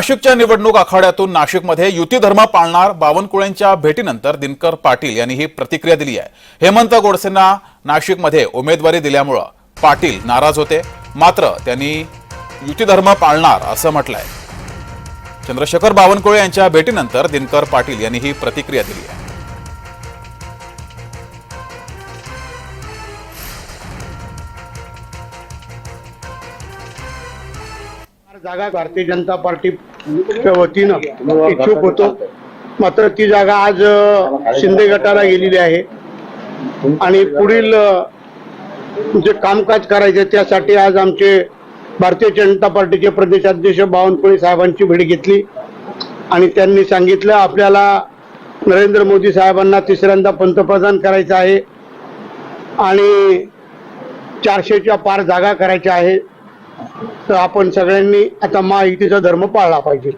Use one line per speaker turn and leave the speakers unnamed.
नाशिकच्या निवडणूक आखाड्यातून नाशिकमध्ये युती धर्म पाळणार बावनकुळेंच्या भेटीनंतर दिनकर पाटील यांनी ही प्रतिक्रिया दिली आहे. हेमंत गोडसेंना नाशिकमध्ये उमेदवारी दिल्यामुळं पाटील नाराज होते. मात्र त्यांनी युती धर्म पाळणार असं म्हटलंय. चंद्रशेखर बावनकुळे यांच्या भेटीनंतर दिनकर पाटील यांनी ही प्रतिक्रिया दिली आहे.
जागा भारतीय जनता पार्टीच्या वतीनं इच्छुक होतो. मात्र ती जागा आज शिंदे गटाला गेलेली आहे. आणि पुढील जे कामकाज करायचे त्यासाठी आज आमचे भारतीय जनता पार्टीचे प्रदेशाध्यक्ष बावनकुळे साहेबांची भेट घेतली. आणि त्यांनी सांगितलं आपल्याला नरेंद्र मोदी साहेबांना तिसऱ्यांदा पंतप्रधान करायचं आहे. आणि चारशेच्या पार जागा करायच्या आहे. तर आपण सगळ्यांनी आता महायुतीचा धर्म पाळला पाहिजे.